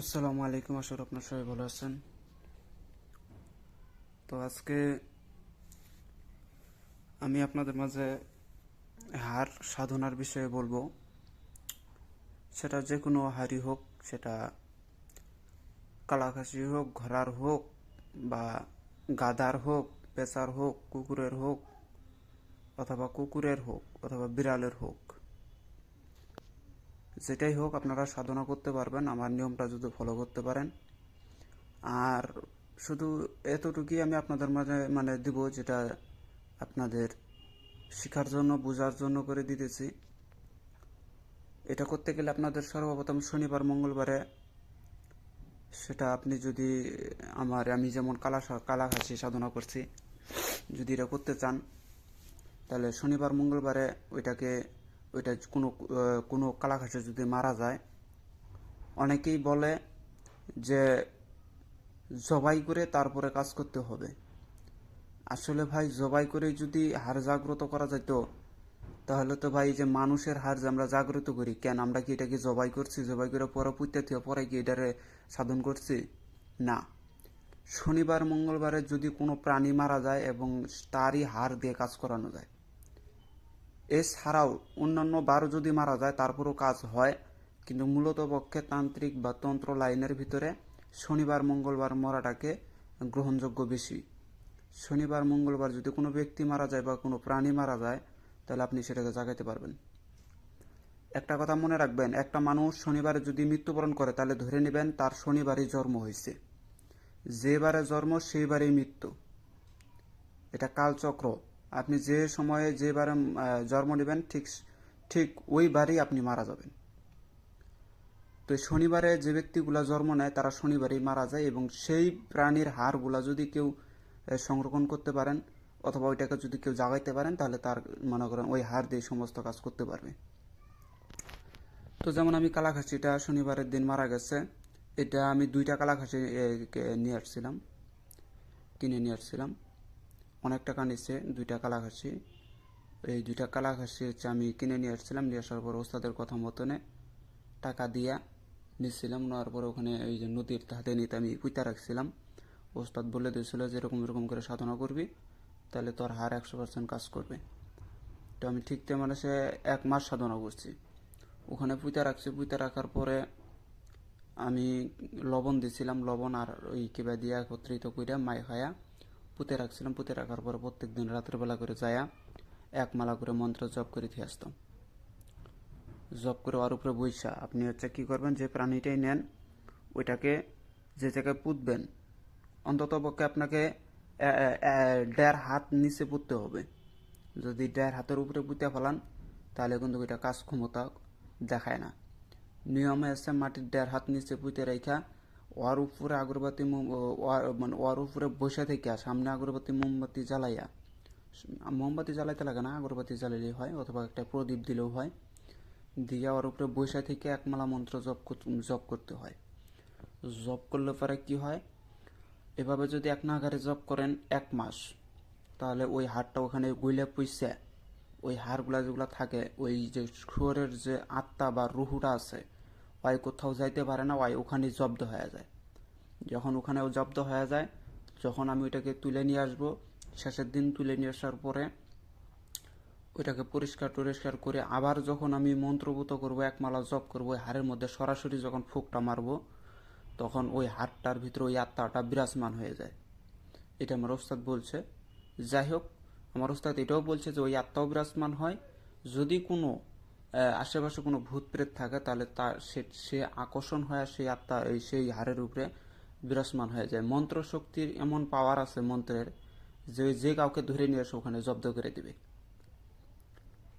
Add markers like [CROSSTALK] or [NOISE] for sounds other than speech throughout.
আসসালামু আলাইকুম আসর আপনার সবাই ভালো আছেন। তো আজকে আমি আপনাদের মাঝে হার সাধনার বিষয়ে বলব। সেটা যে কোনো হারই হোক, সেটা কালাকাশি হোক, ঘোড়ার হোক, বা গাদার হোক, পেঁচার হোক, কুকুরের হোক, অথবা কুকুরের হোক, অথবা বিড়ালের হোক যেটাই হোক আপনারা সাধনা করতে পারবেন, আমার নিয়মটা যদি ফলো করতে পারেন। আর শুধু এতটুকুই আমি আপনাদের মাঝে মানে দিব, যেটা আপনাদের শেখার জন্য, বোঝার জন্য করে দিতেছি। এটা করতে গেলে আপনাদের সর্বপ্রথম শনিবার, মঙ্গলবারে সেটা আপনি যদি আমার, আমি যেমন কালা কালা কালাঘাসি সাধনা করছি, যদি এটা করতে চান, তাহলে শনিবার, মঙ্গলবারে ওইটাকে ওইটা কোনো কোনো কালাঘাসে যদি মারা যায়, অনেকেই বলে যে জবাই করে তারপরে কাজ করতে হবে। আসলে ভাই, জবাই করে যদি হার জাগ্রত করা যেত তাহলে তো ভাই যে মানুষের হার যে আমরা জাগ্রত করি, কেন আমরা কি এটাকে জবাই করছি? জবাই করে পরে পুঁতে থেকে পরে কি এটারে সাধন করছি? না। শনিবার, মঙ্গলবারে যদি কোনো প্রাণী মারা যায় এবং তারই হার দিয়ে কাজ করানো যায় এছাড়াও অন্যান্য বার যদি মারা যায়, তারপরও কাজ হয়। কিন্তু মূলত পক্ষে তান্ত্রিক বা তন্ত্র লাইনের ভিতরে শনিবার, মঙ্গলবার মরাটাকে গ্রহণযোগ্য বেশি। শনিবার, মঙ্গলবার যদি কোনো ব্যক্তি মারা যায় বা কোনো প্রাণী মারা যায়, তাহলে আপনি সেটাকে জাগাইতে পারবেন। একটা কথা মনে রাখবেন, একটা মানুষ শনিবারে যদি মৃত্যুবরণ করে, তাহলে ধরে নেবেন তার শনিবারই জন্ম হয়েছে। যে বারে জন্ম সেই বারেই মৃত্যু। এটা কালচক্র। আপনি যে সময়ে যে বারে জন্ম নেবেন, ঠিক ঠিক ওই বারেই আপনি মারা যাবেন। তো শনিবারে যে ব্যক্তিগুলা জন্ম নেয়, তারা শনিবারেই মারা যায় এবং সেই প্রাণীর হাড়গুলা যদি কেউ সংরক্ষণ করতে পারেন অথবা ওইটাকে যদি কেউ জাগাইতে পারেন, তাহলে তার, মনে করেন, ওই হাড় দিয়ে সমস্ত কাজ করতে পারবে। তো যেমন আমি কালাখাসিটা শনিবারের দিন মারা গেছে, এটা আমি দুইটা কালাখাসি নিয়ে আসছিলাম, কিনে নিয়ে আসছিলাম। অনেক টাকা নিচ্ছে দুইটা কালাঘাসি এই দুইটা কালাঘাসি হচ্ছে আমি কিনে নিয়ে আসছিলাম, নিয়ে আসার পর ওস্তাদের কথা মতনে টাকা দিয়া নিচ্ছিলাম, নেওয়ার পর ওখানে এই যে নদীর হাতে নিতে আমি পুঁতা রাখছিলাম। ওস্তাদ বলে দিয়েছিল যে এরকম এরকম করে সাধনা করবি, তাহলে তোর হার একশো পার্সেন্ট কাজ করবে। তো আমি ঠিক তেমন সে এক মাস সাধনা করছি। ওখানে পুঁতা রাখছি, পুঁতা রাখার পরে আমি লবণ দিছিলাম, লবণ আর ওই কিবা দিয়ে একত্রিত করে মাই খায়া পুঁতে রাখছিলাম, পুঁতে রাখার পর প্রত্যেক দিন রাত্রেবেলা করে যায়া এক মালা করে মন্ত্র জপ করে দিয়ে আসতাম। জপ করে ওর উপরে বৈশা আপনি হচ্ছে কি করবেন, যে প্রাণীটাই নেন, ওইটাকে যে জায়গায় পুঁতবেন, অন্তত পক্ষে আপনাকে দেড় হাত নিচে পুঁততে হবে। যদি দেড় হাতের উপরে পুঁতে ফেলান, তাহলে কিন্তু ওইটা কাজ ক্ষমতা দেখায় না। নিয়মে আছে মাটির দেড় হাত নিচে পুঁতে রেখা ওর উপরে আগরবাতি মানে ওর উপরে বসে থেকে সামনে আগরবাতি মোমবাতি জ্বালাইয়া মোমবাতি জ্বালাইতে লাগে না, আগরবাতি জ্বালাইলেই হয়, অথবা একটা প্রদীপ দিলেও হয়। দিয়ে ওর উপরে বসে থেকে একমালা মন্ত্র জপ জপ করতে হয়। জপ করলে পরে কি হয়? এভাবে যদি এক নাগারে জপ করেন এক মাস, তাহলে ওই হাড়টা ওখানে গুইলে পুষছে ওই হাড়গুলা যেগুলো থাকে, ওই যে শুয়োরের যে আত্মা বা রুহুটা আছে ওই কোথাও যাইতে পারে না ওই ওখানে জব্দ হয়ে যায়। যখন ওখানে জব্দ হয়ে যায়, যখন আমি ওইটাকে তুলে নিয়ে আসব, শেষের দিন তুলে নিয়ে আসার পরে ওইটাকে পরিষ্কার টরিষ্কার করে আবার যখন আমি মন্ত্রভূত করব, এক মালা জপ করব, ওই হাড়ের মধ্যে সরাসরি যখন ফুকটা মারবো, তখন ওই হাড়টার ভিতরে ওই আত্মাটা বিরাজমান হয়ে যায়। এটা আমার ওস্তাদ বলছে। যাই হোক, আমার ওস্তাদ এটাও বলছে যে ওই আত্মাও বিরাজমান হয়। যদি কোনো আশেপাশে কোনো ভূত প্রেত থাকে, তাহলে তার সে আকর্ষণ হয় সেই আত্মা, এই সেই হাড়ের উপরে বিরাজমান হয়ে যায়। মন্ত্র শক্তির এমন পাওয়ার আছে মন্ত্রের, যে যে কাউকে ধরে নিয়ে এসে ওখানে জব্দ করে দিবে।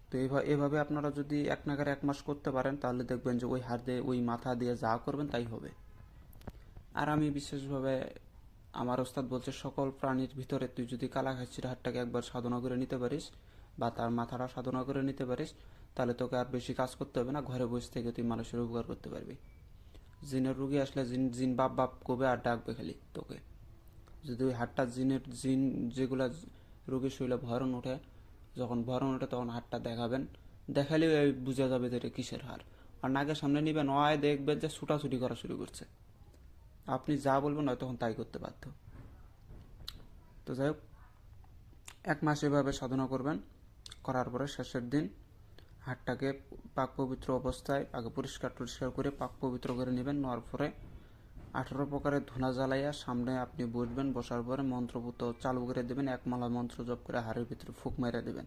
তো এভাবে আপনারা যদি এক নাগারে এক মাস করতে পারেন, তাহলে দেখবেন যে ওই হার দিয়ে, ওই মাথা দিয়ে যা করবেন তাই হবে। আর আমি বিশেষভাবে, আমার ওস্তাদ বলছে, সকল প্রাণীর ভিতরে তুই যদি কালাঘাসির হাটটাকে একবার সাধনা করে নিতে পারিস, বা তার মাথাটা সাধনা করে নিতে পারিস তাহলে তোকে আর বেশি কাজ করতে হবে না, ঘরে বসে থেকে তুই মানুষের উপকার করতে পারবি। জিনের রুগী আসলে জিন জিন বাপ বাপ কবে আর ডাকবে খালি তোকে। যদি ওই হাটটা জিনের জিন যেগুলা রোগীর শরীরে ভরণ ওঠে, যখন ভরণ ওঠে তখন হাটটা দেখাবেন। দেখালেও এই বোঝা যাবে যে এটা কিসের হার আর নাকের সামনে নিবেন হয় দেখবেন যে ছুটাছুটি করা শুরু করছে। আপনি যা বলবেন নয় তখন তাই করতে বাধ্য। তো যাই হোক, এক মাস এভাবে সাধনা করবেন, করার পরে শেষের দিন হাটটাকে পাক পবিত্র অবস্থায় আগে পরিষ্কার টরিষ্কার করে পাক পবিত্র করে নেবেন, নেওয়ার পরে আঠারো প্রকারের ধুনা জ্বালাইয়া সামনে আপনি বসবেন, বসার পরে মন্ত্রপুত চালু করে দেবেন, এক মালা মন্ত্র জপ করে হাড়ের ভিতরে ফুক মেরে দেবেন।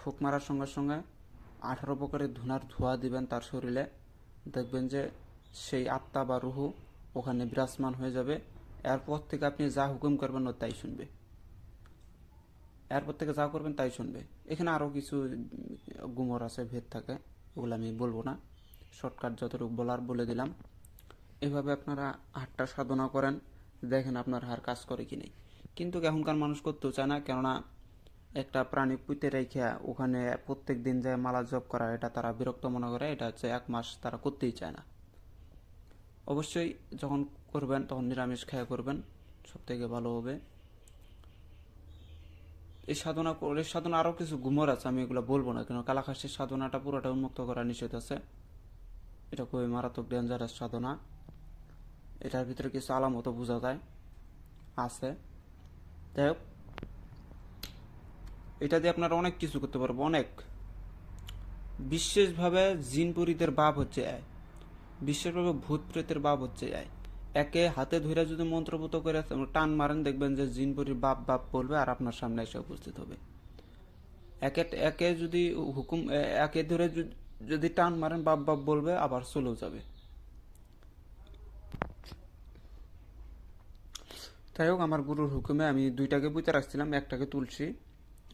ফুক মারার সঙ্গে সঙ্গে আঠারো প্রকারের ধুনার ধোয়া দিবেন তার শরীরে। দেখবেন যে সেই আত্মা বা রুহু ওখানে বিরাজমান হয়ে যাবে। এরপর থেকে আপনি যা হুকুম করবেন ও তাই শুনবে। এরপর থেকে যা করবেন, তাই শুনবে। এখানে আরও কিছু গুমর আছে, ভেদ থাকে, ওগুলো আমি বলব না। শর্টকাট যতটুকু বলার বলে দিলাম। এভাবে আপনারা হাটটা সাধনা করেন, দেখেন আপনার হার কাজ করে কি নেই। কিন্তু এখনকার মানুষ করতেও চায় না, কেননা একটা প্রাণী পুঁতে রেখে ওখানে প্রত্যেক দিন যায় মালা জপ করা, এটা তারা বিরক্ত মনে করে, এটা হচ্ছে এক মাস তারা করতেই চায় না। অবশ্যই যখন করবেন, তখন নিরামিষ খেয়া করবেন সব থেকে ভালো হবে। এই সাধনা করে, এই সাধনা আরও কিছু গুমর আছে, আমি এগুলো বলব না কেন? কালাখাসির সাধনাটা পুরোটা উন্মুক্ত করা নিষেধ আছে। এটা খুবই মারাত্মক ডেঞ্জারাস সাধনা। এটার ভিতরে কিছু আলামতো বোঝা যায়, আছে। যাই হোক, এটা দিয়ে আপনারা অনেক কিছু করতে পারব, অনেক। বিশেষভাবে জিনপুরীদের বাপ হচ্ছে এক বিশেষভাবে ভূত প্রেতের বাপ হচ্ছে এক একে হাতে ধরে যদি মন্ত্রপুত করে টান মারেন, দেখবেন যে জিনপুরীর বাপ বাপ বলবে আর আপনার সামনে এসে উপস্থিত হবে। একে একে যদি হুকুম, একে ধরে যদি- টান মারেন, বাপ বাপ বলবে, আবার চলেও যাবে। যাই হোক, আমার গুরুর হুকুমে আমি দুইটাকে বুঝতে রাখছিলাম, একটাকে তুলছি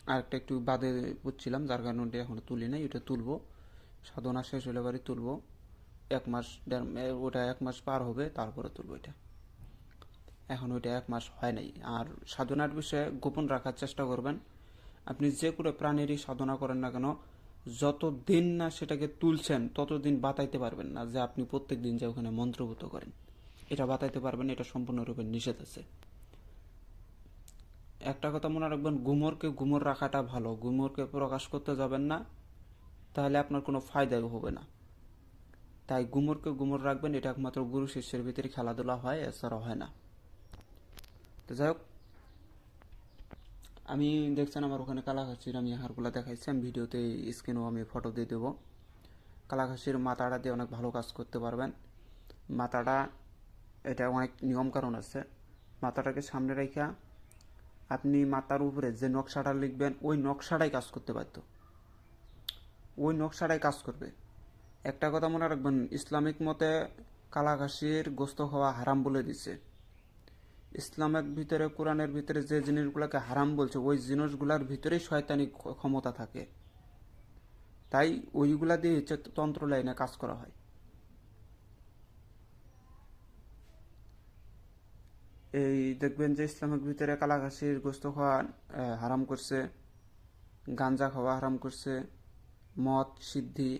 আর একটা বাদে বুঝছিলাম, যার কারণে এখনও তুলি নাই ওটা তুলবো। সাধনা শেষ হলে বাড়ি তুলবো। এক মাস দেড় ওটা এক মাস পার হবে, তারপরে তুলবো এটা। এখন ওইটা এক মাস হয় নাই। আর সাধনার বিষয়ে গোপন রাখার চেষ্টা করবেন। আপনি যে কোনো প্রাণীরই সাধনা করেন না কেন, যত দিন না সেটাকে তুলছেন, ততদিন বাতাইতে পারবেন না যে আপনি প্রত্যেক দিন যে ওখানে মন্ত্রভূত করেন। এটা বাতাইতে পারবেন, এটা সম্পূর্ণরূপে নিষেধ আছে। একটা কথা মনে রাখবেন, গুমরকে গুমর রাখাটা ভালো। গুমরকে প্রকাশ করতে যাবেন না, তাহলে আপনার কোনো ফায়দাই হবে না। তাই গুমরকে গুমর রাখবেন, এটা একমাত্র গুরু শিষ্যের ভিতরে খেলাধুলা হয়, এছাড়া হয় না। তো যাই হোক, আমি দেখছেন আমার ওখানে কালাঘাসির, আমি হারগুলা দেখাইছি, আমি ভিডিওতে স্ক্রিনও আমি ফটো দিয়ে দেবো। কালাঘাসির মাথাটা দিয়ে অনেক ভালো কাজ করতে পারবেন। মাথাটা, এটা অনেক নিয়ম কারণ আছে। মাথাটাকে সামনে রেখা, আপনি মাথার উপরে যে নকশাটা লিখবেন, ওই নকশাটাই কাজ করতে বাধ্য। ওই নকশাটাই কাজ করবে। একটা কথা মনে রাখবেন, ইসলামিক মতে কালাঘাসির গোস্ত হওয়া হারাম বলে দিছে। ইসলামের ভিতরে, কোরআনের ভিতরে যে জিনিসগুলোকে হারাম বলছে, ওই জিনিসগুলোর ভিতরেই শয়তানি ক্ষমতা থাকে। তাই ওইগুলা দিয়ে হচ্ছে তন্ত্র লাইনে কাজ করা হয়। এই দেখবেন যে ইসলামের ভিতরে কালাঘাসির গোস্ত খাওয়া হারাম করছে, গাঞ্জা খাওয়া হারাম করছে, মদ, সিদ্ধি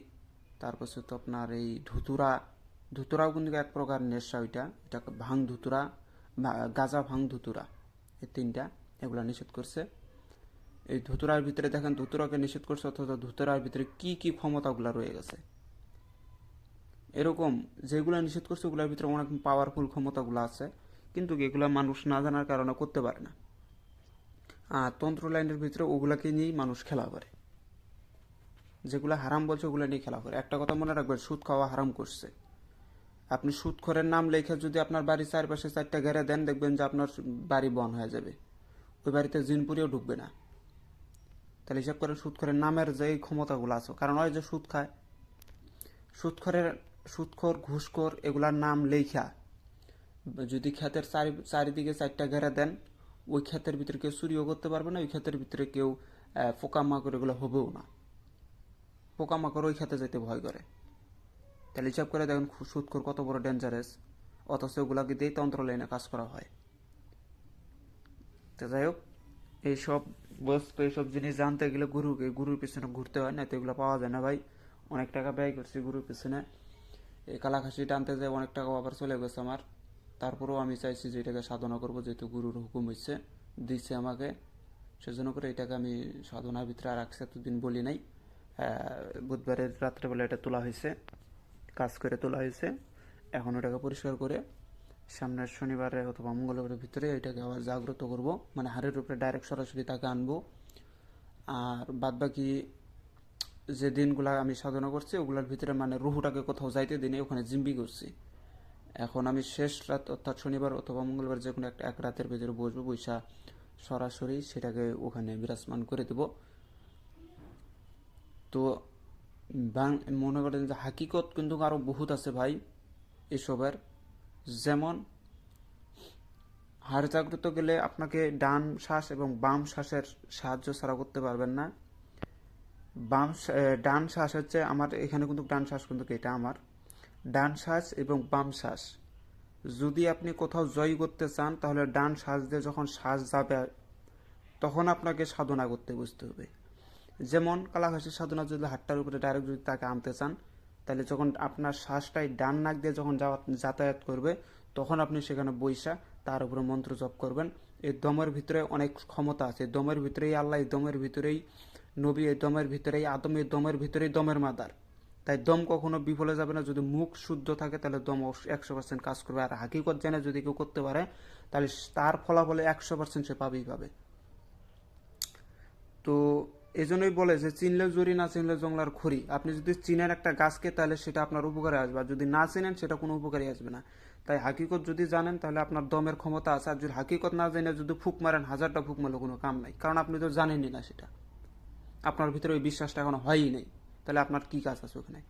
তারপর আপনার এই ধুতুরা, ধুতুরাও কিন্তু এক প্রকার নেশা ওইটা। এটা ভাং ধুতুরা গাজা ভাং ধুতুরা, এই তিনটা এগুলা নিষেধ করছে। এই ধুতুরার ভিতরে দেখেন, ধুতুরাকে নিষেধ করছে অথচ ধুতুরার ভিতরে কি কি ক্ষমতাগুলা রয়ে গেছে। এরকম যেগুলো নিষেধ করছে, ওগুলোর ভিতরে অনেক পাওয়ারফুল ক্ষমতাগুলো আছে। কিন্তু এগুলো মানুষ না জানার কারণে করতে পারে না। আর তন্ত্র লাইনের ভিতরে ওগুলাকে নিয়েই মানুষ খেলা করে। যেগুলো হারাম বলছে, ওগুলো নিয়ে খেলা করে। একটা কথা মনে রাখবেন, সুদ খাওয়া হারাম করছে। আপনি সুদখোরের নাম লেখে যদি আপনার বাড়ির চারপাশে চারটা ঘেরে দেন, দেখবেন যে আপনার বাড়ি বন হয়ে যাবে। ওই বাড়িতে জিনপুরিও ঢুকবে না। তাহলে হিসাব করেন সুদখোরের নামের যে ক্ষমতাগুলো আছে, কারণ ওই যে সুদ খায়। সুদখোরের সুদখোর ঘুষখোর এগুলার নাম লেখা। যদি ক্ষেতের চারি, চারিদিকে চারটা ঘেরা দেন, ওই ক্ষেতের ভিতরে কেউ চুরিও করতে পারবে না, ওই ক্ষেতের ভিতরে কেউ পোকামাকড় এগুলো হবেও না। পোকামাকড় ওই খেতে যেতে ভয় করে। তাহলে হিসাব করে দেখেন সুদখোর কত বড় ডেঞ্জারাস অথচ ওগুলাকে দিয়েই তন্ত্র লাইনে কাজ করা হয়। তো যাই হোক, এইসব বস্তু, এইসব জিনিস জানতে গেলে গুরুকে গুরুর পিছনে ঘুরতে হয় না, তো এগুলো পাওয়া যায় না ভাই। অনেক টাকা ব্যয় করছি গুরুর পিছনে। এই কালাখাসি টানতে যায় অনেক টাকা আবার চলে গেছে আমার। তারপরেও আমি চাইছি যে এটাকে সাধনা করব, যেহেতু গুরুর হুকুম হচ্ছে দিচ্ছে আমাকে। সেজন্য করে এটাকে আমি সাধনার ভিতরে আর একশো এতদিন বলি নাই। বুধবারের রাত্রেবেলা এটা তোলা হয়েছে, কাজ করে তোলা হয়েছে। এখন ওটাকে পরিষ্কার করে সামনের শনিবারে অথবা মঙ্গলবারের ভিতরে এটাকে আবার জাগ্রত করব মানে হাড়ের উপরে ডাইরেক্ট সরাসরি তাকে আনব। আর বাদবাকি যে দিনগুলা আমি সাধনা করছি, ওগুলোর ভিতরে মানে রুহুটাকে কোথাও যাইতে দিনে ওখানে জিম্বি করছি। এখন আমি শেষ রাত অর্থাৎ শনিবার অথবা মঙ্গলবার যে কোনো একটা, এক রাতের ভিতরে বসবো বৈশা সরাসরি সেটাকে ওখানে বিরাজমান করে দেব। তো মনে করেন যে হাকিকত কিন্তু আরও বহুত আছে ভাই এসবের। যেমন, হাড় জাগ্রত গেলে আপনাকে ডান শ্বাস এবং বাম শ্বাসের সাহায্য ছাড়া করতে পারবেন না। বাম ডান শ্বাস হচ্ছে আমার, এখানে কিন্তু ডান শ্বাস কিন্তু এটা আমার। ডান শ্বাস এবং বাম শ্বাস। যদি আপনি কোথাও জয় করতে চান, তাহলে ডান শ্বাস দিয়ে যখন শ্বাস যাবে, তখন আপনাকে সাধনা করতে বুঝতে হবে। যেমন কালাঘাসের সাধনা যদি হাটটার উপরে ডাইরেক্ট যদি তাকে আনতে চান, তাহলে যখন আপনার শ্বাসটাই ডান নাক দিয়ে যখন যাতায়াত করবে, তখন আপনি সেখানে বৈশা তার উপরে মন্ত্র জপ করবেন। এই দমের ভিতরে অনেক ক্ষমতা আছে। দমের ভিতরেই আল্লাহ, এই দমের ভিতরেই নবী, এই দমের ভিতরেই আদম, এই দমের ভিতরেই দমের মাদার। তাই দম কখনো বিফলে যাবে না। যদি মুখ শুদ্ধ থাকে, তাহলে দম একশো পার্সেন্ট কাজ করবে। আর হাকিকত জেনে যদি কেউ করতে পারে, তাহলে তার ফলাফলে একশো পার্সেন্ট সে পাবেই পাবে। তো এজন্যই বলে যে চিনলে জরি না চিনলে জংলার খড়ি আপনি যদি চিনেন একটা গাছকে, তাহলে সেটা আপনার উপকারে আসবে। আর যদি না চিনেন, সেটা কোনো উপকারে আসবে না। তাই হাকিকত যদি জানেন, তাহলে আপনার দমের ক্ষমতা আছে। আর যদি হাকিকত না জেনে যদি ফুক মারেন, হাজারটা ফুক মারলে কোনো কাম নাই। কারণ আপনি তো জানেনই না সেটা। আপনার ভিতরে ওই বিশ্বাসটা এখনও হয়ই নেই। তাহলে আপনার কি কাজ আছে ওখানে?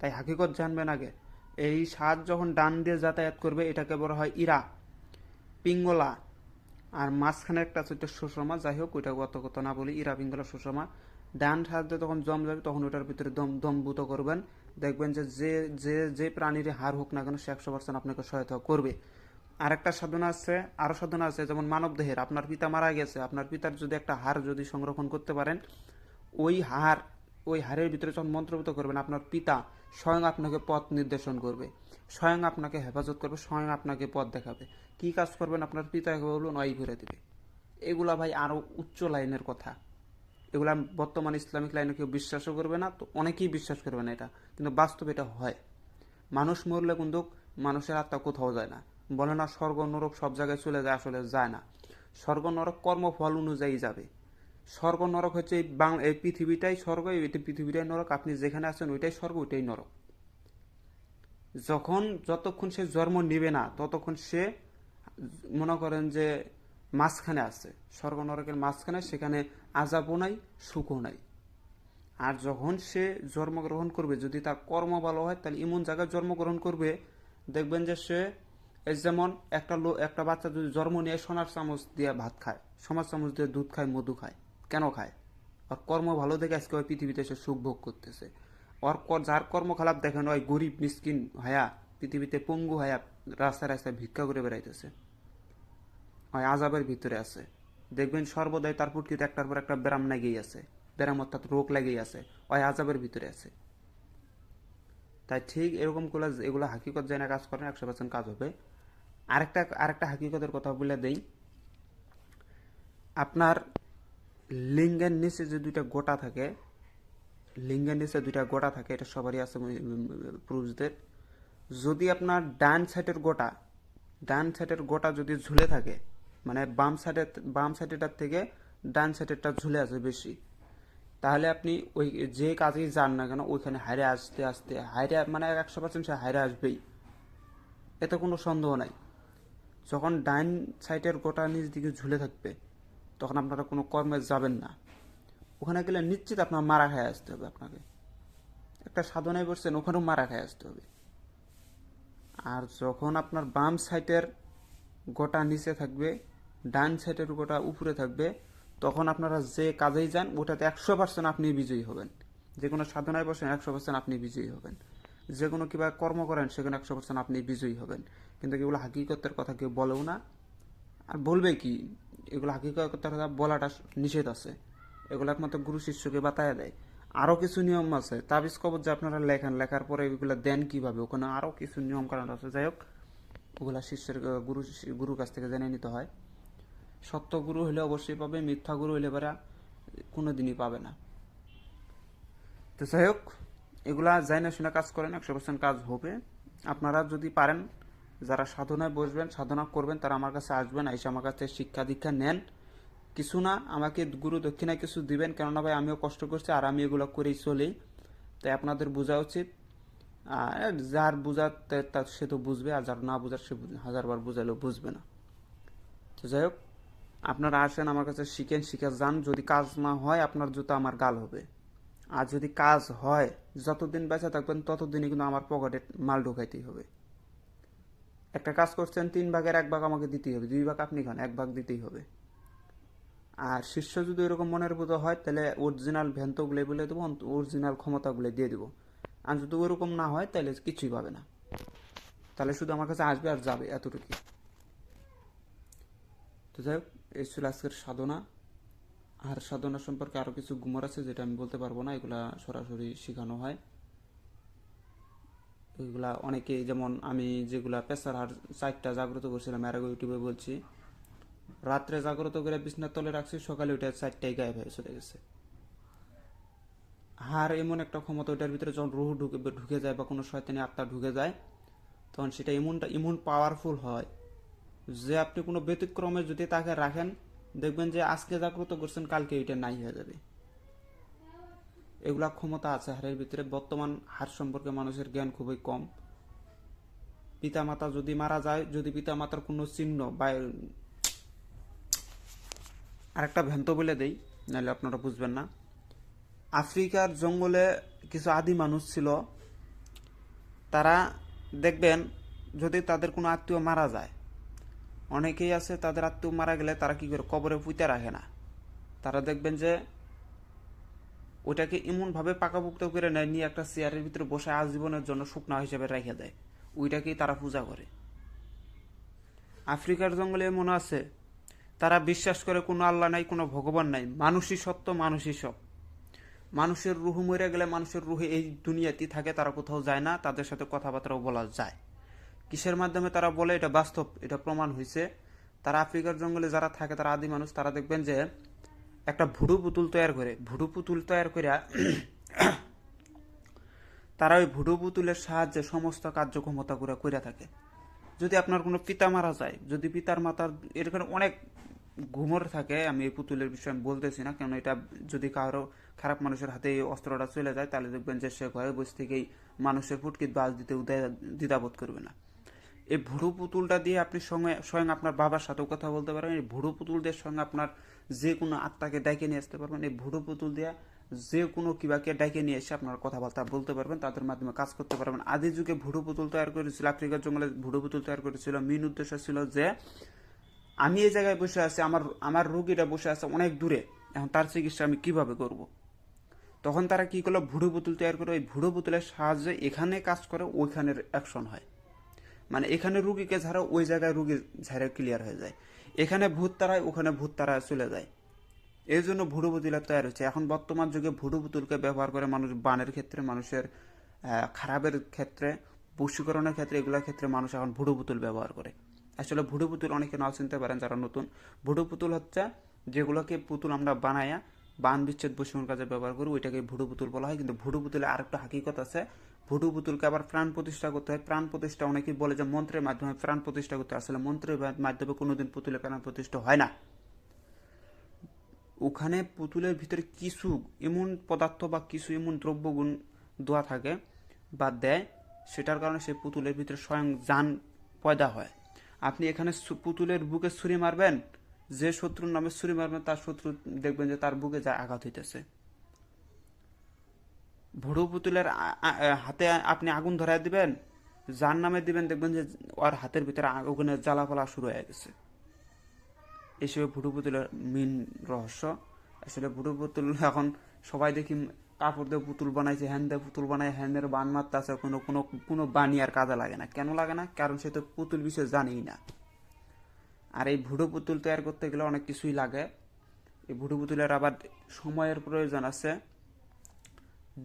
তাই হাকিকত জানবেন আগে। এই সাজ যখন ডান দিয়ে যাতায়াত করবে, এটাকে বলা হয় ইরা, পিঙ্গলা। আর মাঝখানে একটা আছে সুষমা, যাই হোক, ওইটা অত কথা না বলি ইরা পিঙ্গলা সুষমা। ডান সাহায্যে তখন জম যাবে, তখন ওটার ভিতরে দম দমভূত করবেন। দেখবেন যে যে যে যে প্রাণীর হার হোক না কেন, সে একশো পার্সেন্ট আপনাকে সহায়তা করবে। আরেকটা সাধনা আছে আরও সাধনা আছে, যেমন মানব দেহের। আপনার পিতা মারা গেছে, আপনার পিতার যদি একটা হার যদি সংরক্ষণ করতে পারেন, ওই হার ওই হারের ভিতরে যখন মন্ত্রভূত করবেন, আপনার পিতা স্বয়ং আপনাকে পথ নির্দেশন করবে। স্বয়ং আপনাকে হেফাজত করবে, স্বয়ং আপনাকে পথ দেখাবে। কি কাজ করবেন? আপনার পিতাকে বলুন ওই ঘুরে দেবে। এগুলা ভাই আরও উচ্চ লাইনের কথা। এগুলা বর্তমান ইসলামিক লাইনে কেউ বিশ্বাসও করবে না, তো অনেকেই বিশ্বাস করবে না এটা। কিন্তু বাস্তবে এটা হয়। মানুষ মরলে কিন্তু মানুষের আত্মা কোথাও যায় না। বলে না, স্বর্গ নরক সব জায়গায় চলে যায়, আসলে যায় না। স্বর্গ নরক কর্মফল অনুযায়ী যাবে। স্বর্গ নরক হচ্ছে এই বাং- এই পৃথিবীটাই স্বর্গ, এই পৃথিবীটাই নরক। আপনি যেখানে আছেন, ওইটাই স্বর্গ, ওইটাই নরক। যখন যতক্ষণ সে জন্ম নিবে না, ততক্ষণ সে মনে করেন যে মাঝখানে আছে। স্বর্গ নরকের মাঝখানে, সেখানে আজাবও নাই, সুখও নাই। আর যখন সে জন্মগ্রহণ করবে, যদি তার কর্ম ভালো হয়, তাহলে এমন জায়গায় জন্মগ্রহণ করবে, দেখবেন যে সে যেমন একটা লো একটা বাচ্চা যদি জন্ম নিয়ে সোনার চামচ দিয়ে ভাত খায়, সোনার চামচ দিয়ে দুধ খায়, মধু খায়, কেন খায়? আর কর্ম ভালো দেখে আজকে ওই পৃথিবীতে সে সুখ ভোগ করতেছে। ওর যার কর্ম খারাপ দেখেন ওই গরিব মিসকিন হায়া পৃথিবীতে পঙ্গু হায়া রাস্তায় রাস্তায় ভিক্ষা করে বেড়াইতেছে ওই আজাবের ভিতরে আছে দেখবেন সর্বদাই তার পুটকিতে একটার পর একটা ব্যায়াম লেগেই আছে ব্যায়াম অর্থাৎ রোগ লেগেই আছে। ওই আজাবের ভিতরে আছে। তাই ঠিক এরকমগুলো এগুলো হাকিকত যায় না কাজ করেন, একশো পার্সেন্ট কাজ হবে। আরেকটা আরেকটা হাকিকতের কথা বলে দেই। আপনার লিঙ্গের নিচে যে দুইটা গোটা থাকে লিঙ্গের নিচে দুইটা গোটা থাকে, এটা সবারই আছে পুরুষদের। যদি আপনার ডান সাইডের গোটা, ডান সাইডের গোটা যদি ঝুলে থাকে মানে বাম সাইডের বাম সাইডেরটার থেকে ডান সাইডেরটা ঝুলে আছে বেশি, তাহলে আপনি ওই যে কাজেই যান না কেন, ওইখানে হাইরে আসতে আসতে হাইরে মানে একশো পার্সেন্ট সে হাইরে আসবেই। এতে কোনো সন্দেহ নাই। যখন ডাইন সাইডের গোটা নিচ দিকে ঝুলে থাকবে, তখন আপনারা কোনো কর্মে যাবেন না। ওখানে গেলে নিশ্চিত আপনার মারা খায় আসতে হবে আপনাকে। একটা সাধনায় বসছেন, ওখানেও মারা খায় আসতে হবে। আর যখন আপনার বাম সাইডের গোটা নিচে থাকবে, ডান সাইডের গোটা উপরে থাকবে, তখন আপনারা যে কাজেই যান, ওটাতে একশো পার্সেন্ট আপনি বিজয়ী হবেন। যে কোনো সাধনায় বসেন, একশো পার্সেন্ট আপনি বিজয়ী হবেন। যে কোনো কিবা কর্ম করেন সেখানে একশো পার্সেন্ট আপনি বিজয়ী হবেন। কিন্তু এগুলো হাকিকতের কথা কেউ বলেও না। আর বলবে কি, এগুলো হাকিকতের কথা বলাটা নিষেধ আছে। এগুলো একমাত্র গুরু শিষ্যকে বাতায় দেয়। আরও কিছু নিয়ম আছে। তাবিজ কবর যে আপনারা লেখেন, লেখার পরে এগুলো দেন কীভাবে? ওখানে আরও কিছু নিয়ম কারণ আছে। যাই হোক, ওগুলা শিষ্যের গুরু গুরুর কাছ থেকে জেনে নিতে হয়। সত্য গুরু হলে অবশ্যই পাবে, মিথ্যা গুরু হলে পারা কোনোদিনই পাবে না। তো যাই হোক, এগুলা যাই না শুনে কাজ করেন, একশো পার্সেন্ট কাজ হবে। আপনারা যদি পারেন, যারা সাধনায় বসবেন, সাধনা করবেন, তারা আমার কাছে আসবেন এসে আমার কাছে শিক্ষা দীক্ষা নেন। কিছু না, আমাকে গুরু দক্ষিণায় কিছু দিবেন, কেননা ভাই আমিও কষ্ট করছি আর আমি এগুলো করেই চলি। তাই আপনাদের বোঝা উচিত। আর যার বোঝার তে- তা সে তো বুঝবে, আর যার না বোঝার সে বুঝ- হাজারবার বুঝালেও বুঝবে না। তো যাই হোক, আপনারা আসেন আমার কাছে, শিখেন, শিখে যান। যদি কাজ না হয়, আপনার জুতো আমার গাল হবে। আর যদি কাজ হয়, যতদিন বেঁচে থাকবেন, ততদিনই কিন্তু আমার পকেটে মাল ঢোকাইতেই হবে। একটা কাজ করছেন, তিন ভাগের এক ভাগ আমাকে দিতেই হবে, দুই ভাগ আপনি খান, এক ভাগ দিতেই হবে। আর শিষ্য যদি এরকম মনের মতো হয়, তাহলে অরিজিনাল ভ্যান্তগুলো বলে দেবো অরিজিনাল ক্ষমতাগুলো দিয়ে দেবো। আর যদি ওরকম না হয়, তাহলে কিছুই পাবে না। তাহলে শুধু আমার কাছে আসবে আর যাবে এতটুকু তো যাই হোক, এই ছিল আজকের সাধনা। আর সাধনা সম্পর্কে আরও কিছু গুমর আছে যেটা আমি বলতে পারব না, এগুলা সরাসরি শেখানো হয়। এগুলা অনেকে যেমন আমি যেগুলা পেশার হার চারটা জাগ্রত করছিলাম আগে ইউটিউবে বলছি। রাত্রে জাগ্রত করে বিছনার তলে রাখছি, সকালে ওইটা চারটায় গায়ে হয়ে চলে গেছে। হার এমন একটা ক্ষমতা ওইটার ভিতরে যখন রুহ ঢুকে ঢুকে যায় বা কোনো শয়তানি আত্মা ঢুকে যায়, তখন সেটা এমনটা, এমন পাওয়ারফুল হয় যে আপনি কোনো ব্যতিক্রমে যদি তাকে রাখেন, দেখবেন যে আজকে জাগ্রত করছেন, কালকে এটা নাই হয়ে যাবে। এগুলা ক্ষমতা আছে হারের ভিতরে বর্তমান হার সম্পর্কে মানুষের জ্ঞান খুবই কম। পিতামাতা যদি মারা যায়, যদি পিতামাতার কোনো চিহ্ন বা আরেকটা ভ্যান্ত বলে দেই, নাহলে আপনারা বুঝবেন না। আফ্রিকার জঙ্গলে কিছু আদি মানুষ ছিল। তারা দেখবেন যদি তাদের কোনো আত্মীয় মারা যায়, অনেকেই আছে তাদের আত্মীয় মারা গেলে তারা কি করে কবরে পুঁতে রাখে না। তারা দেখবেন যে ওটাকে এমনভাবে পাকাপুক্ত করে নেয়, নিয়ে একটা চেয়ারের ভিতরে বসে আজীবনের জন্য শুকনা হিসেবে রেখে দেয়। ওইটাকেই তারা পূজা করে। আফ্রিকার জঙ্গলে এমন আছে তারা বিশ্বাস করে কোনো আল্লাহ নাই, কোনো ভগবান নাই। মানুষই সত্য, মানুষই সব। মানুষের রুহ মরে গেলে মানুষের রুহে এই দুনিয়াতেই থাকে, তারা কোথাও যায় না, তাদের সাথে কথাবার্তাও বলা যায়। কিসের মাধ্যমে তারা বলে, এটা বাস্তব, এটা প্রমাণ হয়েছে তারা আফ্রিকার জঙ্গলে যারা থাকে, তারা আদি মানুষ, তারা দেখবেন যে একটা ভুডু পুতুল তৈরি করে ভুডু পুতুল তৈরি করে [COUGHS] তারা ওই ভুডু পুতুলের সাহায্যে সমস্ত কার্যক্ষমতা করে করে থাকে। যদি আপনার কোনো পিতা মারা যায়, যদি পিতার মাতার, এরকম অনেক ঘুমর থাকে, আমি এই পুতুলের বিষয়ে আমি বলতেছি না কেন এটা যদি কারও খারাপ মানুষের হাতে এই অস্ত্রটা চলে যায়, তাহলে দেখবেন যে সে ঘরে বসে থেকেই মানুষের ফুটকিত বাজ দিতে উদয়- দ্বিধাবোধ করবে না। এই ভুড়ু পুতুলটা দিয়ে আপনি সঙ্গে, স্বয়ং আপনার বাবার সাথেও কথা বলতে পারবেন, এই ভুড়ু পুতুলদের সঙ্গে আপনার যে কোনো আত্মাকে ডাইকে নিয়ে আসতে পারবেন, এই ভুড়ু পুতুল দিয়ে যে কোনো কিবাকে ডাইকে নিয়ে এসে আপনার কথাবার্তা বলতে পারবেন, তাদের মাধ্যমে কাজ করতে পারবেন। আদি যুগে ভুড়ু পুতুল তৈরি করেছিল, আফ্রিকার জঙ্গলে ভুড়ু পুতুল তৈরি করেছিল, মেন উদ্দেশ্য ছিল যে আমি এই জায়গায় বসে আছি, আমার আমার রোগীটা বসে আছে অনেক দূরে, এখন তার চিকিৎসা আমি কীভাবে করব? তখন তারা কি করল? ভুড়ু পুতুল তৈরি করে, ওই ভুড়ু পুতুলের সাহায্যে এখানে কাজ করে, ওইখানের অ্যাকশন হয়। মানে এখানে রুগীকে ঝাড়া, ওই জায়গায় রুগী ঝাড়ে ক্লিয়ার হয়ে যায়। এখানে ভূত তারায় ওখানে ভূত তারায় চলে যায়। এই জন্য ভুড়ু পুতুলের তৈরি হচ্ছে। এখন বর্তমান যুগে ভুড়ু পুতুলকে ব্যবহার করে মানুষ, বানের ক্ষেত্রে মানুষের খারাপের ক্ষেত্রে বশীকরণের ক্ষেত্রে, এগুলোর ক্ষেত্রে মানুষ এখন ভুড়ু পুতুল ব্যবহার করে। আসলে ভুড়ু পুতুল অনেকে নাও চিনতে পারেন যারা নতুন। ভুড়ু পুতুল হচ্ছে যেগুলোকে পুতুল আমরা বানায়া বান বিচ্ছেদ বসীকরণ কাজে ব্যবহার করি, ওইটাকে ভুড়ু পুতুল বলা হয়। কিন্তু ভুড়ু পুতুলে আরেকটা হাকিকত আছে, ভুডু পুতুলকে আবার প্রাণ প্রতিষ্ঠা করতে হয়। প্রাণ প্রতিষ্ঠা অনেকেই বলে যে মন্ত্রের মাধ্যমে প্রাণ প্রতিষ্ঠা করতে। আসলে মন্ত্রের মাধ্যমে কোনোদিন পুতুলে প্রাণ প্রতিষ্ঠা হয় না। ওখানে পুতুলের ভিতরে কিছু এমন পদার্থ বা কিছু এমন দ্রব্যগুণ দেওয়া থাকে বা দেয়, সেটার কারণে সেই পুতুলের ভিতরে স্বয়ং যান পয়দা হয়। আপনি এখানে পুতুলের বুকে ছুরি মারবেন, যে শত্রুর নামে ছুরি মারবেন, তার শত্রু দেখবেন যে তার বুকে যা আঘাত হইতেছে। ভুড়ু পুতুলের হাতে আপনি আগুন ধরায় দিবেন, যার নামে দিবেন দেখবেন যে ওর হাতের ভিতরে আগুনের জ্বালা জ্বালাপালা শুরু হয়ে গেছে। এসবে ভুডু পুতুলের মেন রহস্য। আসলে ভুডু পুতুল এখন সবাই দেখি কাপড় দিয়ে পুতুল বানাইছে হ্যান্ড দিয়ে পুতুল বানায় হ্যান্ডের বান মারতে আছে কোনো কোনো কোনো বানি আর কাজে লাগে না। কেন লাগে না? কারণ সে তো পুতুল বিষয়ে জানেই না। আর এই ভুডু পুতুল তৈরি করতে গেলে অনেক কিছুই লাগে। এই ভুডু পুতুলের আবার সময়ের প্রয়োজন আছে,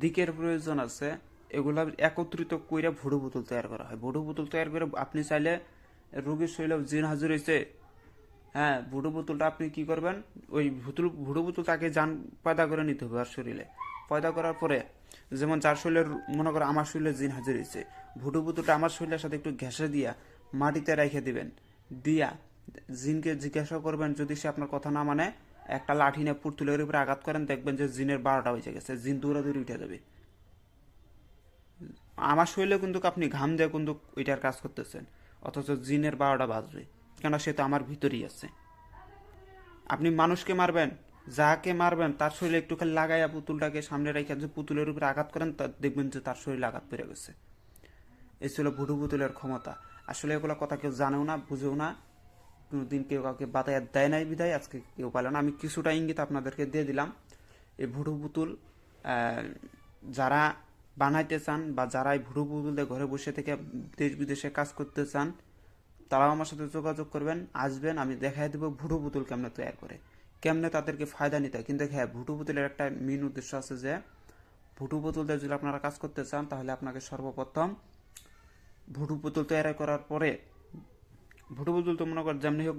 দিকের প্রয়োজন আছে। এগুলো একত্রিত করে ভুড়ু পুতুল তৈরি করা হয়। ভুড়ু পুতুল তৈরি করে আপনি চাইলে রোগীর শরীরে জিন হাজির হয়েছে হ্যাঁ ভুড়ু পুতুলটা আপনি কি করবেন? ওই ভুতুল, ভুড়ু পুতুল তাকে যান পয়দা করে নিতে হবে আর শরীরে। পয়দা করার পরে যেমন যার শরীরের মনে করো আমার শরীরে জিন হাজির হয়েছে, ভুটু পুতুটা আমার শরীরের সাথে একটু ঘেঁষে দিয়া মাটিতে রেখে দিবেন। দিয়া জিনকে জিজ্ঞাসা করবেন, যদি সে আপনার কথা না মানে একটা লাঠি নিয়ে পুতুলের উপরে আঘাত করেন, দেখবেন যে জিনের বারোটা বেজে গেছে, জিন দূরে দৌড়াদৌড়ি উঠে যাবে। আমার শরীরে কিন্তু আপনি ঘাম দিয়ে কিন্তু ওইটার কাজ করতেছেন, অথচ জিনের বারোটা বাজবে কেন সে তো আমার ভিতরেই আছে। আপনি মানুষকে মারবেন যাকে মারবেন, তার শরীরে একটু খালি লাগাইয়া পুতুলটাকে সামনে রেখে যে পুতুলের উপরে আঘাত করেন, তা দেখবেন যে তার শরীরে আঘাত পেরে গেছে। এই ছিল ভুটু পুতুলের ক্ষমতা। আসলে এগুলো কথা কেউ জানেও না, বুঝেও না। কোনোদিন কেউ কাউকে বাতায়াত দেয় নাই বিদায়, আজকে কেউ পাইল না। আমি কিছুটা ইঙ্গিত আপনাদেরকে দিয়ে দিলাম। এই ভুটু পুতুল যারা বানাইতে চান বা যারা এই ভুটু পুতুল দিয়ে ঘরে বসে থেকে দেশ বিদেশে কাজ করতে চান, তারাও আমার সাথে যোগাযোগ করবেন, আসবেন। আমি দেখাই দেবো ভুটু পুতুল কেমনে তৈরি করে। কেমনে তাদেরকে ফায়দা নিতে হয়? কিন্তু হ্যাঁ ভুটু পুতুলের একটা মেন উদ্দেশ্য আছে যে ভুটু পুতুল দিয়ে যদি আপনারা কাজ করতে চান, তাহলে আপনাকে সর্বপ্রথম ভুটু পুতুল তৈরি করার পরে ভুটু পুতুল তো মনে করেন যেমনি হোক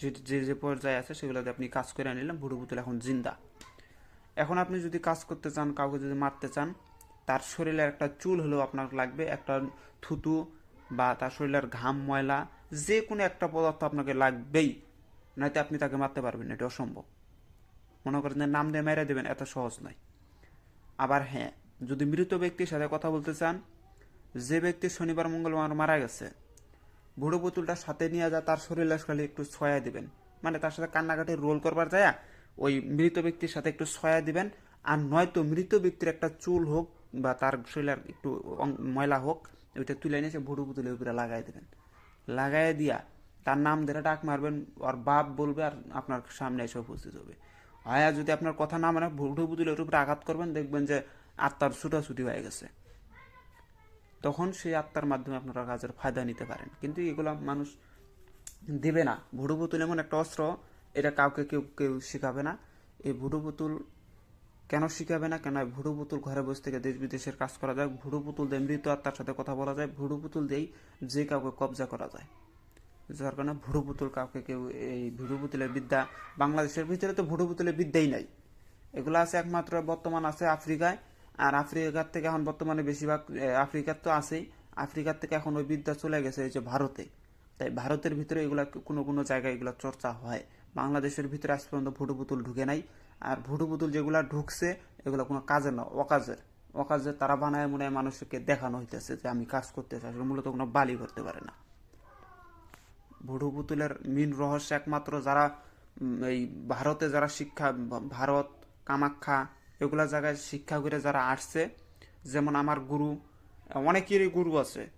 যে যে যে পর্যায়ে আছে সেগুলোতে আপনি কাজ করে নিলেন ভুটু পুতুল এখন জিন্দা। এখন আপনি যদি কাজ করতে চান, কাউকে যদি মারতে চান, তার শরীরের একটা চুল হলেও আপনার লাগবে, একটা থুতু বা তার শরীরের ঘাম, ময়লা, যে কোনো একটা পদার্থ আপনাকে লাগবেই। নয়তো আপনি তাকে মারতে পারবেন এটা অসম্ভব। মনে করেন যে নাম দিয়ে মেরে দেবেন, এত সহজ নয়। আবার হ্যাঁ যদি মৃত ব্যক্তির সাথে কথা বলতে চান, যে ব্যক্তি শনিবার, মঙ্গলবার মারা গেছে, বুড়ো পুতুলটা সাথে নিয়ে যা, তার শরীরে খালি একটু ছয়া দিবেন। মানে তার সাথে কান্নাকাটি রোল করবার যায়, ওই মৃত ব্যক্তির সাথে একটু ছয়া দিবেন। আর নয়তো মৃত ব্যক্তির একটা চুল হোক বা তার শরীরের একটু ময়লা হোক, ওইটা তুলে নিয়ে সে বুড়ো পুতুলের উপরে লাগাই দেবেন। লাগাই দিয়া তার নাম ধরে ডাক মারবেন আর বাপ বলবে আর আপনার সামনে এসে উপস্থিত হবে। হয় যদি আপনার কথা না মানে বুড়ো পুতুলের উপরে আঘাত করবেন, দেখবেন যে আত্মার ছুটাছুটি হয়ে গেছে। তখন সেই আত্মার মাধ্যমে আপনারা কাজের ফায়দা নিতে পারেন। কিন্তু এগুলো মানুষ দেবে না। ভুড়ু পুতুল এমন একটা অস্ত্র, এটা কাউকে কেউ কেউ শেখাবে না। এই ভুড়ু পুতুল কেন শিখাবে না? কেন ভুড়ু পুতুল ঘরে বসে থেকে দেশ বিদেশের কাজ করা যায়। ভুড়ু পুতুল দিয়ে মৃত আত্মার সাথে কথা বলা যায়। ভুড়ু পুতুল দিয়েই যে কাউকে কবজা করা যায়। যার কারণে ভুড়ু পুতুল কাউকে কেউ এই ভুড়ু পুতুলের বিদ্যা বাংলাদেশের ভিতরে তো ভুড়ু পুতুলের বিদ্যাই নাই। এগুলো আছে একমাত্র, বর্তমান আছে আফ্রিকায়। আর আফ্রিকার থেকে এখন বর্তমানে বেশিরভাগ আফ্রিকার তো আছেই। আফ্রিকার থেকে এখন ওই বিদ্যা চলে গেছে এই যে ভারতে। তাই ভারতের ভিতরে এগুলা কোনো কোনো জায়গায় এগুলো চর্চা হয়। বাংলাদেশের ভিতরে আজ পর্যন্ত ভুটু পুতুল ঢুকে নাই। আর ভুটু পুতুল যেগুলা ঢুকছে, এগুলো কোনো কাজের না, অকাজের। অকাজের তারা বানায় মনে হয় মানুষকে দেখানো হইতেছে যে আমি কাজ করতেছি, আসলে মূলত কোনো বালি করতে পারে না। ভুডু পুতুলের মেন রহস্য একমাত্র যারা এই ভারতে যারা শিক্ষা, ভারত, কামাখ্যা এগুলা জায়গায় শিক্ষা করে যারা আসছে, যেমন আমার গুরু, অনেকেরই গুরু আছে।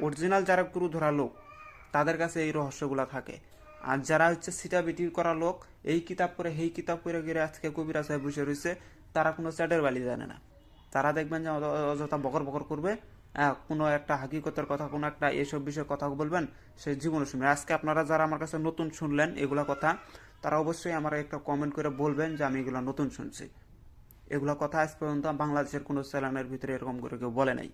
অরিজিনাল যারা গুরু ধরা লোক, তাদের কাছে এই রহস্যগুলা থাকে। আর যারা হচ্ছে সিটা বিটির করা লোক, এই কিতাব পড়ে, সেই কিতাব পড়ে গিয়ে আজকে কবিরা সাহেব বসে রয়েছে, তারা কোনো চ্যাটের বালি জানে না। তারা দেখবেন যে অয- অযথা বকর বকর করবে কোনো একটা হাকিকতের কথা, কোনো একটা এসব বিষয়ে কথা বলবেন, সে জীবনে শুনবে। আজকে আপনারা যারা আমার কাছে নতুন শুনলেন এগুলো কথা, তারা অবশ্যই আমার একটা কমেন্ট করে বলবেন যে আমি এগুলা নতুন শুনছি। এগুলো কথা আজ পর্যন্ত বাংলাদেশের কোনো চ্যানেলের ভিতরে এরকম করে কেউ বলে নাই।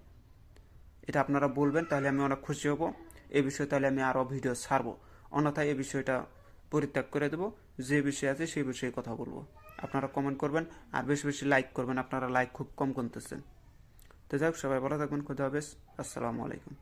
এটা আপনারা বলবেন, তাহলে আমি অনেক খুশি হব। এ বিষয়ে তাহলে আমি আরও ভিডিও ছাড়বো। অন্যথায় এই বিষয়টা পরিত্যাগ করে দেবো। যে বিষয় আছে সেই বিষয়ে কথা বলব। আপনারা কমেন্ট করবেন, আর বেশি বেশি লাইক করবেন। আপনারা লাইক খুব কম করতেছেন। তো যাই হোক সবাই ভালো থাকবেন খুদা হাফেজ আসসালামু আলাইকুম।